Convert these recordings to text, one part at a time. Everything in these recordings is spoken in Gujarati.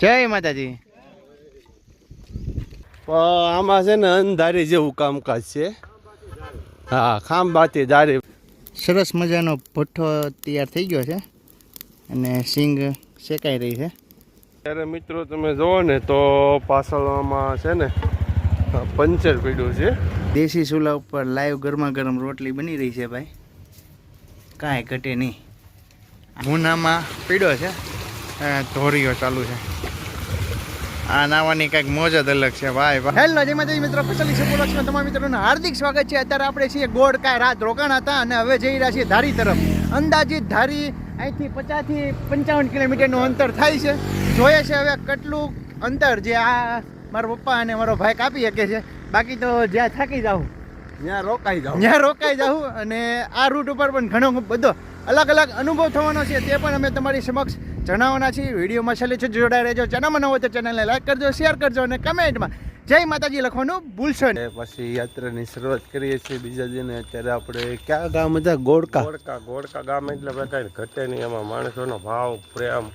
જય માતાજી. આમાં છે ને અંધારી જેવું કામકાજ છે. હા ખાંભાથી દારી સરસ મજાનો ભઠ્ઠો તૈયાર થઈ ગયો છે અને સિંગ શેકાઈ રહી છે. ત્યારે મિત્રો તમે જુઓ ને તો પાછળમાં છે ને પંચર પીડ્યું છે. દેશી ચૂલા ઉપર લાઈવ ગરમા ગરમ રોટલી બની રહી છે ભાઈ. કાંઈ ઘટે નહીં. મુનામાં પીડ્યો છે. ધોરીઓ ચાલુ છે. આ નાવાની કંઈક મોજ જ અલગ છે. ભાઈ હેલો જય માતાજી મિત્રો કુશલી સુપરલક્ષ્મી તમામ મિત્રોનું હાર્દિક સ્વાગત છે. અત્યારે આપણે છીએ ગોળકાય રાત રોકાણ હતા અને હવે જઈ રહ્યા છીએ ધારી તરફ. અંદાજિત ધારી અહીંથી પચાસથી પંચાવન કિલોમીટરનું અંતર થાય છે. જોઈએ છે હવે કેટલું અંતર જે આ મારા પપ્પા અને મારો ભાઈ કાપી શકે છે. બાકી તો જ્યાં થાકી જાઉં. ત્યાં રોકાઈ જાઉં. ત્યાં રોકાઈ જાઉં અને આ રૂટ ઉપર પણ ઘણો બધો અલગ અલગ અનુભવ થવાનો છે. તે પણ અમે તમારી સમક્ષ જણાવવાના છીએ. વિડીયોમાં છેલ્લે છે જોડાઈ રહેજો. ચેનલમાં ન હોય તો ચેનલને લાઈક કરજો શેર કરજો અને કમેન્ટમાં જય માતાજી લખવાનું ભૂલશો નહીં. પછી યાત્રાની શરૂઆત કરીએ છીએ બીજા દિને અત્યારે આપણે ક્યાં ગામ હતા? ગોળકા ગોળકા ગોળકા ગામ એટલે બધા કાંઈ ઘટે નહીં. એમાં માણસોનો ભાવ પ્રેમ.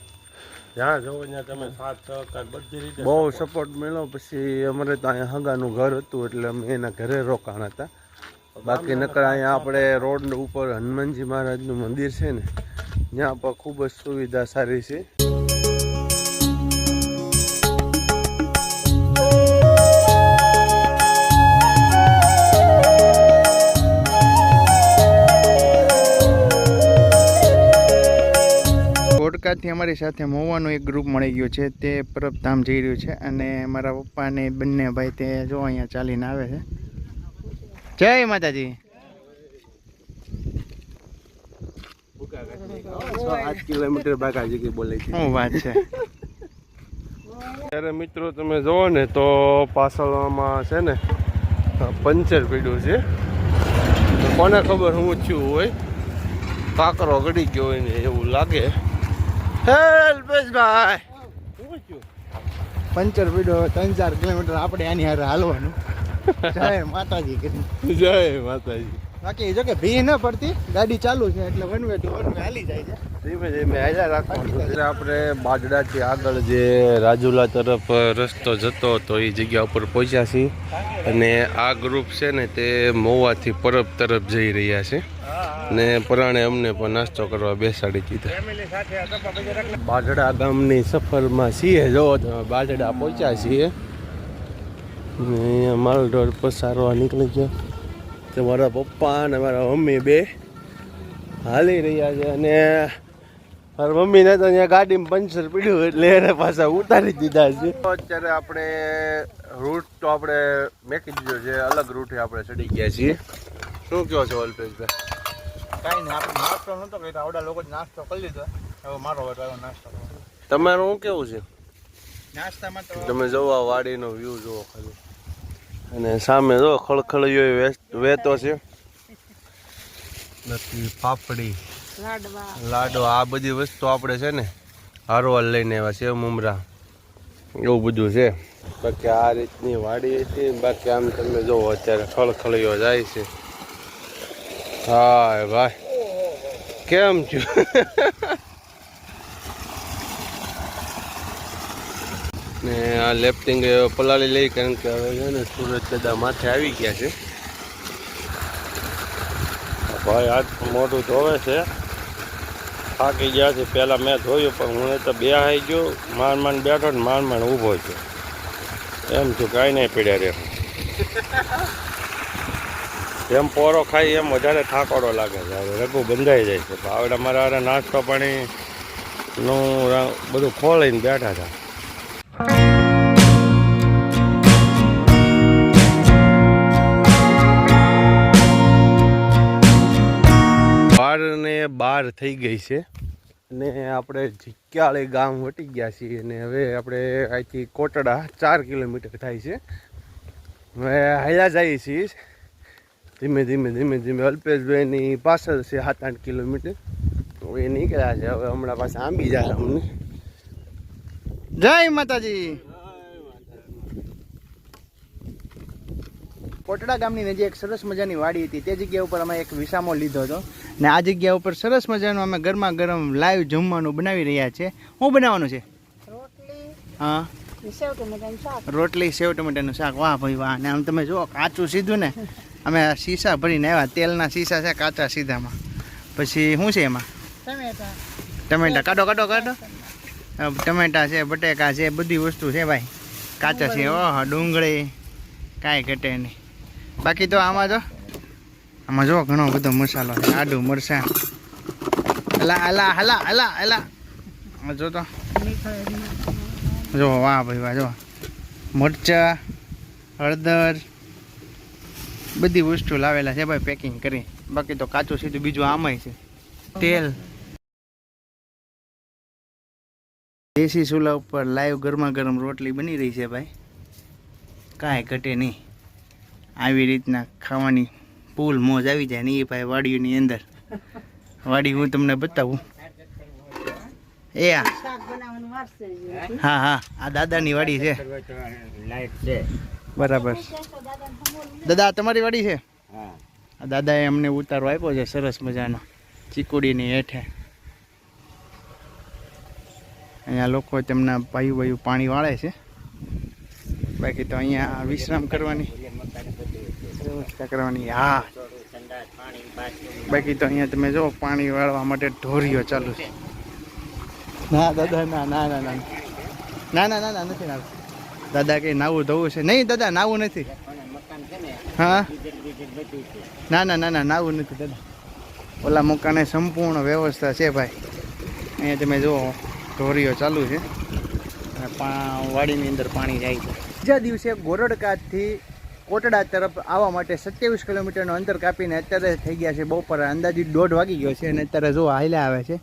જ્યાં જવો ત્યાં તમે સાથ સહકાર બધી રીતે બહુ સપોર્ટ મળ્યો. પછી અમારે તો અહીંયા હગાનું ઘર હતું એટલે અમે એના ઘરે રોકાણ હતા. બાકી નકર અહીંયા આપણે રોડ ઉપર હનુમાનજી મહારાજનું મંદિર છે ને ત્યાં પણ ખૂબ જ સુવિધા સારી છે. કોટકાથી અમારી સાથે મોવાનું એક ગ્રુપ મળી ગયું છે, તે પરબધામ જઈ રહ્યું છે અને મારા પપ્પા ને બંને ભાઈ તે જો અહીંયા ચાલીને આવે છે. જય માતાજી. આઠ કિલોમીટર બાકા જગ્યાએ બોલે છે. શું વાત છે? ત્યારે મિત્રો તમે જુઓ ને તો પાછળમાં છે ને પંચર પીડ્યું છે. કોને ખબર હું થયું હોય? કાકરો ગડી ગયો હોય ને એવું લાગે. હેલ્પેશભાઈ પંચર પીડ્યો ત્રણ ચાર કિલોમીટર આપણે આની હારે હાલવાનું. જય માતાજી જય માતાજી. બાકી જો કે ભી ન પડતી, ગાડી ચાલુ છે એટલે one way to one way હાલી જાય છે. ધીમે ધીમે હાલ્યા રાખવાનું આપણે બાજડાથી આગળ જે રાજુલા તરફ રસ્તો જતો હતો, એ જગ્યા ઉપર પહોંચ્યા છીએ. અને આ ગ્રુપ છે ને તે મોવાથી પરબ તરફ જઈ રહ્યા છે. ને પરાણે અમને પણ નાસ્તો કરવા બેસાડી દીધા. બાજડા ગામની સફરમાં છીએ, જો બાજડા પહોંચ્યા છીએ. ને માલ રોડ પસારવા નીકળી ગયા. તમારા પપ્પા અને મારા મમ્મી બે હાલી રહ્યા છે અને મારા મમ્મીને તો અહીંયા ગાડીમાં પંચર પડ્યું એટલે એને પાછા ઉતારી દીધા છે. તો અત્યારે આપણે રૂટ તો આપણે મેકી દીધો છે અલગ રૂટે આપણે ચડી ગયા છીએ. શું કહો છો અલ્પેશભાઈ? કાંઈ નહીં આપણે નાસ્તો નહોતો કર્યો આવડા લોકો નાસ્તો કરી લીધો. હવે મારો વારો આવ્યો નાસ્તો તમારું શું કેવું છે? નાસ્તામાં તમે જોવા વાડીનો વ્યૂ જોવો ખાલી. અને સામે જો ખળખળિયો વહેતો છે. નથી પાપડી. લાડો આ બધી વસ્તુ આપણે છે ને હારવાર લઈને આવ્યા છે મુમરા. એવું બધું છે. બાકી આ રીતની વાડી હતી બાકી આમ તમે જોવો અત્યારે ખળખળિયો જાય છે. હા ભાઈ. કેમ છું ને આ લેફ્ટિંગ પલાળી લઈ કારણ કે હવે છે ને સુરત દાદા માથે આવી ગયા છે. ભાઈ આજ મોઢું ધોવે છે. થાકી ગયા છે. પહેલાં મેં ધોયું, પણ હું તો બે આવી ગયો. માંડ માંડ બેઠો ને માંડ માંડ ઊભો છું. એમ છું કાંઈ નહીં પીડ્યા રે એમ પોરો ખાઈ એમ વધારે થાકોડો લાગે છે. હવે રઘુ બંધાઈ જાય છે. આવડે મારા હારે નાસ્તો પાણીનું બધું ખોલીને બેઠા હતા. બાર થઈ ગઈ છે. અને આપણે ઝીક્યાળે ગામ વટી ગયા છીએ અને હવે આપણે અહીંથી કોટડા ચાર કિલોમીટર થાય છે. હવે હાલ્યા જઈએ છીએ. ધીમે ધીમે ધીમે ધીમે અલ્પેશભાઈની પાછળ છે સાત આઠ કિલોમીટર. તો એ નીકળ્યા છે. હવે હમણાં પાછા આંબી જાય અમને. જય માતાજી. કોટડા ગામની નજીક એક સરસ મજાની વાડી હતી. તે જગ્યા ઉપર અમે એક વિસામો લીધો હતો. ને આ જગ્યા ઉપર સરસ મજાનું અમે ગરમા ગરમ લાઈવ જમવાનું બનાવી રહ્યા છે. શું બનાવવાનું છે? હા. રોટલી સેવ ટમેટાનું શાક. વાહ ભાઈ વાહ. ને આમ તમે જુઓ કાચું સીધું ને. અમે શીશા ભરીને આવ્યા. તેલના શીશા છે કાચા સીધામાં. પછી શું છે એમાં? ટમેટા. ટમેટા. કાઢો કાઢો કાઢો. ટમેટા છે બટેકા છે બધી વસ્તુ છે ભાઈ. કાચા છે. ઓહ ડુંગળી. કાંઈ ઘટે નહીં. બાકી તો આમાં જો આમાં જો ઘણો બધો મસાલો છે આદુ મરચાં. હલા હલા હલા હલા હલા. જો તો. જો, વાહ ભાઈ, વાહ, જો. મરચાં, હળદર, બધી વસ્તુ લાવેલા છે ભાઈ પેકિંગ કરી. બાકી તો કાચું સીધું બીજું આમાંય છે. તેલ. દેશી ચૂલા ઉપર લાઈવ ગરમા ગરમ રોટલી બની રહી છે ભાઈ. કાંઈ ઘટે નહીં. આવી રીતના ખાવાની ફૂલ મોજ આવી જાય ને એ ભાઈ વાડીઓની અંદર. વાડી હું તમને બતાવું. એ. હા હા, આ દાદાની વાડી છે. બરાબર. દાદા તમારી વાડી છે? આ દાદાએ અમને ઉતારો આપ્યો છે સરસ મજાનો ચીકુડીની હેઠે. અહીંયા લોકો તેમના પાયું બાયું પાણી વાળે છે. બાકી તો અહીંયા વિશ્રામ કરવાની. વ્યવસ્થા કરવાની. બાકી તો અહીંયા તમે જો પાણી વાળવા માટે ઢોરીઓ ચાલુ છે. ના, દાદા, ના ના ના ના. ના ના ના ના, નથી નાવું. દાદા કઈ નાવું ધોવું છે. નહીં, દાદા, નાવું નથી. હા? ના ના ના ના, નાવું નથી, દાદા. ઓલા મકાને સંપૂર્ણ વ્યવસ્થા છે, ભાઈ. અહીંયા તમે જુઓ, ઢોરીઓ ચાલુ છે. અને વાડીની અંદર પાણી જાય છે. બીજા દિવસે ગોરડકાથી કોટડા તરફ આવવા માટે સત્યાવીસ કિલોમીટરનું અંતર કાપીને અત્યારે થઈ ગયા છે બપોરે. અંદાજિત દોઢ વાગી ગયો છે અને અત્યારે જો હાલ્યા આવે છે.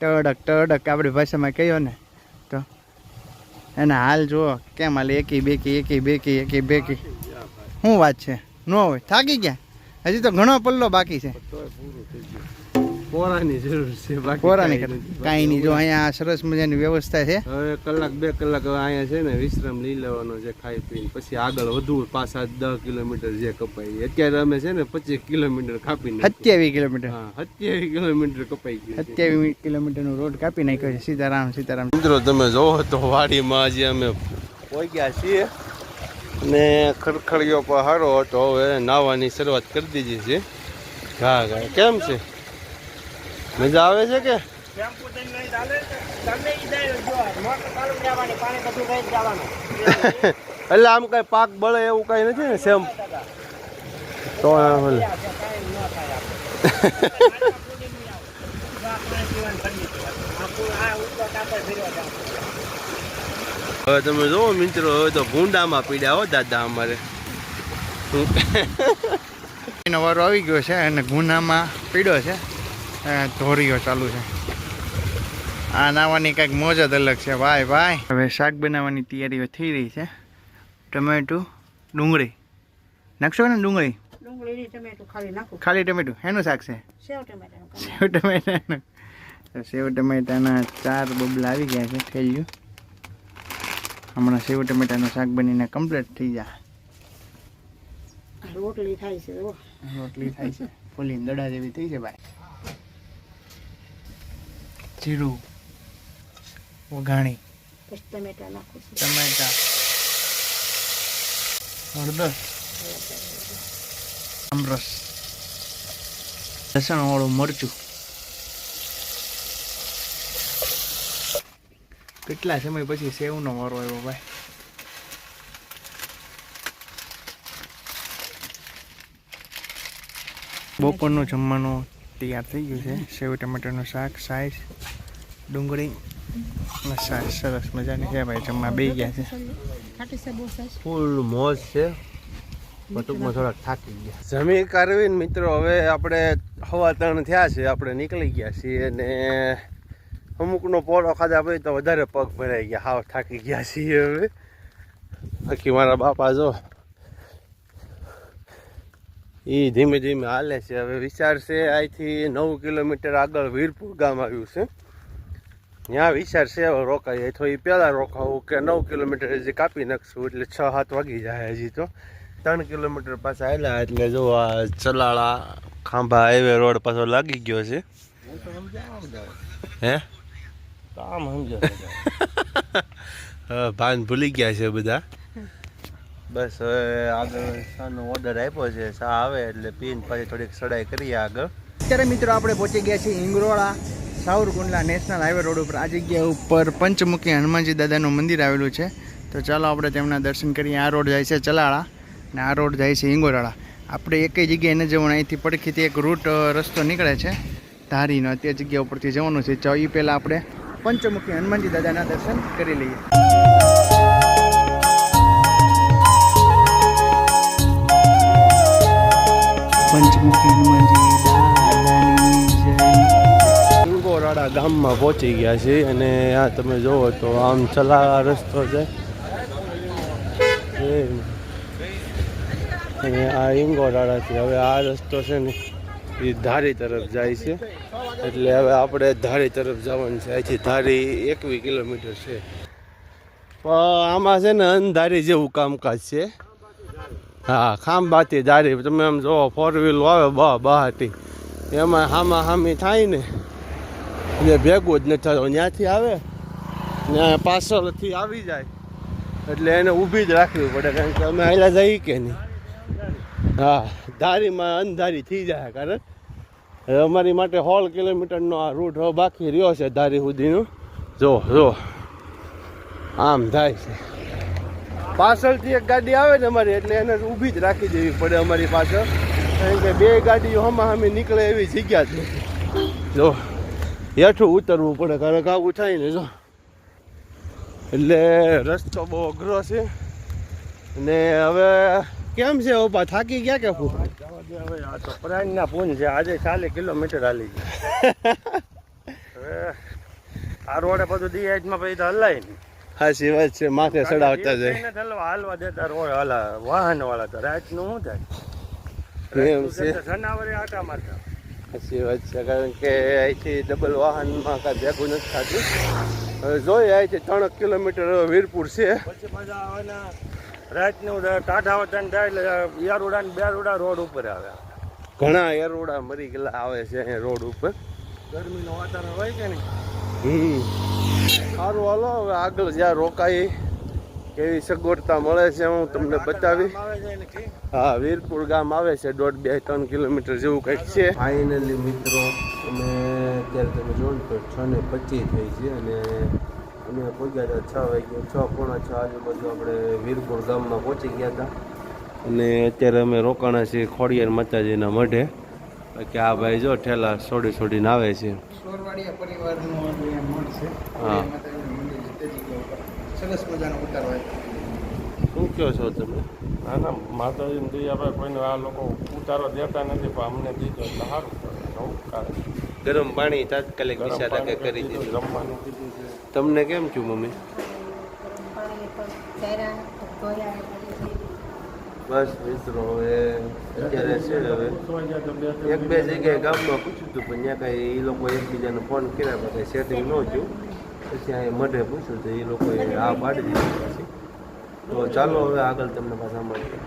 ટડક ટડક આપણી ભાષામાં કહ્યો ને તો. એના હાલ જુઓ કેમ હાલ? એકી, બેકી એકી બેકી એકી, બેકી. શું વાત છે? ન હોય. થાકી ગયા? હજી તો ઘણો પલ્લો બાકી છે. પોરાની જરૂર છે બાકી કોરાની કાંઈ નહીં જો અહીંયા સરસ મજાની વ્યવસ્થા છે. હવે કલાક બે કલાક હવે અહીંયા છે ને વિશ્રામ લઈ લેવાનો છે ખાઈ પીને. પછી આગળ વધુ પાછા દસ કિલોમીટર જે કપાઈ. અત્યારે અમે છે ને પચીસ કિલોમીટર કાપી નાખ્યું. સત્યાવીસ કિલોમીટર. હા સત્યાવીસ કિલોમીટર કપાઈ ગયું છે. સત્યાવીસ કિલોમીટરનો રોડ કાપી નાખ્યો છે સીતારામ સીતારામ. મિત્રો તમે જોવો તો વાડીમાં આજે અમે પહોંચ્યા છીએ ને ખડખડીયો પહાડો હતો. હવે નાવાની શરૂઆત કરી દીધી છે. ઘા ઘા. કેમ છે? મજા આવે છે કે? એટલે આમ કઈ પાક બળે એવું કઈ નથી ને સેમ તો હવે તમે જોવો મિત્રો હવે તો ભૂંડામાં પીડ્યા હો દાદા અમારે. એનો વારો આવી ગયો છે અને ગુનામાં પીડ્યો છે. ધોરીઓ ચાલુ છે. આ નાવાની કંઈક મોજ જ અલગ છે. ભાઈ ભાઈ. હવે શાક બનાવવાની તૈયારીઓ થઈ રહી છે. ટમેટું ડુંગળી. નાખશો ને ડુંગળી? ખાલી ટમેટું. એનું શાક છે? સેવ ટમેટાનું સેવ ટમેટાનું. સેવ ટમેટાના ચાર બબલા આવી ગયા છે થેલ્યું હમણાં સેવ ટમેટાનું શાક બનીને કમ્પ્લીટ થઈ જાય રોટલી થાય છે રોટલી થાય છે. ફૂલીને દડા જેવી થઈ છે ભાઈ. જીરું વઘાણી. પછી ટમેટા નાખું છું. ટમેટા. હળદર. આમરસ લસણ વાળું મરચું. કેટલા સમય પછી સેવનો વારો આવ્યો ભાઈ? બપોરનું જમવાનું તૈયાર થઈ ગયું છે. સેવ ટમેટાનું શાક સાઈઝ ડુંગળી. સરસ મજાની છે ભાઈ, જમવા બે ગયા છે. ફૂલ મોજ છે. ટૂંકમાં થોડાક થાકી ગયા. જમી કરવી મિત્રો, હવે આપણે હવા ત્રણ થયા છે, આપણે નીકળી ગયા છીએ અને અમુકનો પોળો ખાધા પછી તો વધારે પગ ભરાઈ ગયા. હાવ થાકી ગયા છીએ હવે. બાકી મારા બાપા જો એ ધીમે ધીમે હાલે છે. હવે વિચાર છે અહીંથી નવ કિલોમીટર આગળ વીરપુર ગામ આવ્યું છે. ત્યાં વિચાર છે રોકાઈએ. તો એ પહેલાં રોકાવું કે નવ કિલોમીટર હજી કાપી નાખશું, એટલે છ, સાત વાગી જાય હજી તો. ત્રણ કિલોમીટર પાછા આવેલા એટલે જો આ ચલાળા, ખાંભા હાઈવે રોડ પાછો લાગી ગયો છે. હે? કામ સમજો ભાન ભૂલી ગયા છે બધા. બસ હવે આગળ શાનો ઓર્ડર આપ્યો છે શા આવે એટલે પીને પછી થોડીક સડાઈ કરીએ આગળ. અત્યારે મિત્રો આપણે પહોંચી ગયા છીએ Ingrola Savarkundla national highway road ઉપર આ જગ્યા ઉપર પંચમુખી હનુમાનજી દાદાનું મંદિર આવેલું છે. તો ચાલો આપણે તેમના દર્શન કરીએ. આ રોડ જાય છે ચલાળા અને આ રોડ જાય છે ઇંગોરાળા આપણે એક જગ્યાએ ન જવાનું. અહીંથી પડખીથી એક રૂટ રસ્તો નીકળે છે. ધારીનો તે જગ્યા ઉપરથી જવાનું છે. તો એ પહેલાં આપણે પંચમુખી હનુમાનજી દાદાના દર્શન કરી લઈએ. પંચમુખી હનુમાનજી જય ગામમાં પહોંચી ગયા છે અને આ તમે જુઓ તો આમ ચલા રસ્તો છે. અને આ ઇંગોરાળાથી હવે આ રસ્તો છે ને એ ધારી તરફ જાય છે. એટલે હવે આપણે ધારી તરફ જવાનું છે. અહીંથી ધારી એકવીસ કિલોમીટર છે. પણ આમાં છે ને અંધારી જેવું કામકાજ છે. હા, ખાંભાથી ધારી. તમે આમ જુઓ ફોર વ્હીલ આવે બા બહાટી એમાં હામા હામી થાય ને. એટલે ભેગું જ નથી થતો. ત્યાંથી આવે ને પાછળથી આવી જાય. એટલે એને ઊભી જ રાખવી પડે, કારણ કે અમે હાલ્યા જઈએ કે નહીં. હા, ધારીમાં અંધારી થઈ જાય કારણ. અમારી માટે હોલ કિલોમીટરનો આ રૂટ હવે બાકી રહ્યો છે ધારી સુધીનો. જો જો. આમ થાય છે. પાછળથી એક ગાડી આવે ને અમારી, એટલે એને ઊભી જ રાખી દેવી પડે અમારી પાછળ. કારણ કે બે ગાડીઓ હમા અમે નીકળે એવી જગ્યા નથી જો. હેઠું ઉતરવું પડે. કારણ કે આવું થાય ને જો. એટલે રસ્તો બહુ અઘરો છે. ને હવે કેમ છે ઓપા? થાકી ગયા કે દે હવે આ તો પ્રાણના પૂન છે આજે ચાલીસ કિલોમીટર હાલી ગયા હવે આ રોડે બધું દિયાજમાં પછી તો હલાય નહીં. સાચી વાત છે માથે ચડાવતા જાય. હલવા દેતા રોડ હલા વાહન વાળા તો રાતનું શું થાય? જનાવરે આટા મારતા. સાચી વાત છે કારણ કે અહીંથી ડબલ વાહનમાં કાંઈ ભેગું નથી થતું. હવે જોઈએ અહીંથી ત્રણ કિલોમીટર વીરપુર છે. પછી પાછા આવાના રાતનું ટાઢા વતન થાય એટલે યારુડા ને બેરુડા રોડ ઉપર આવે. ઘણા એરોડા મરી ગયેલા આવે છે અહીંયા રોડ ઉપર. ગરમીનું વાતાવરણ હોય કે નહીં? હમ. સારું હાલો હવે આગળ જ્યાં રોકાઈ. કેવી સગવડતા મળે છે હું તમને બતાવી હા વીરપુર ગામ આવે છે દોઢ બે ત્રણ કિલોમીટર જેવું કંઈક છે. ફાઇનલી મિત્રો અમે અત્યારે તમે જોવો ને તો છ ને પચીસ થઈ છે અને અમે પહોંચ્યા હતા છ વાગે છ પોણા છ આજુબાજુ આપણે વીરપુર ગામમાં પહોંચી ગયા હતા. અને અત્યારે અમે રોકાણા છીએ ખોડિયાર માતાજીના મઢે. કે આ ભાઈ જો ઠેલા છોડી છોડીને આવે છે. સોરવાડિયા પરિવારનું અહીંયા મઠ છે હા. માતાજીનું મંદિર છે તે જગ્યા ઉપર સરસ મજાનો ઉતાર હોય શું કહો છો તમે? ના ના માતાજી દી આપણે કોઈને આ લોકો ઉતારો દેતા નથી પણ અમને દીધો એટલે સારું નવું કારણ. ગરમ પાણી તાત્કાલિક દિશા પાણી કરી દીધું. રમવાનું કીધું છે. તમને કેમ છું મમ્મી? બસ મિત્રો હવે અત્યારે છે હવે. એક બે જગ્યાએ ગામમાં પૂછ્યું હતું પણ ત્યાં કાંઈ એ લોકો એકબીજાને ફોન કર્યા પછી સેટિંગ ન થયું. પછી અહીંયા મઢે પૂછ્યું તો એ લોકોએ આ પાડી દીધી પછી. તો ચાલો હવે આગળ તમને પાછા મળીએ.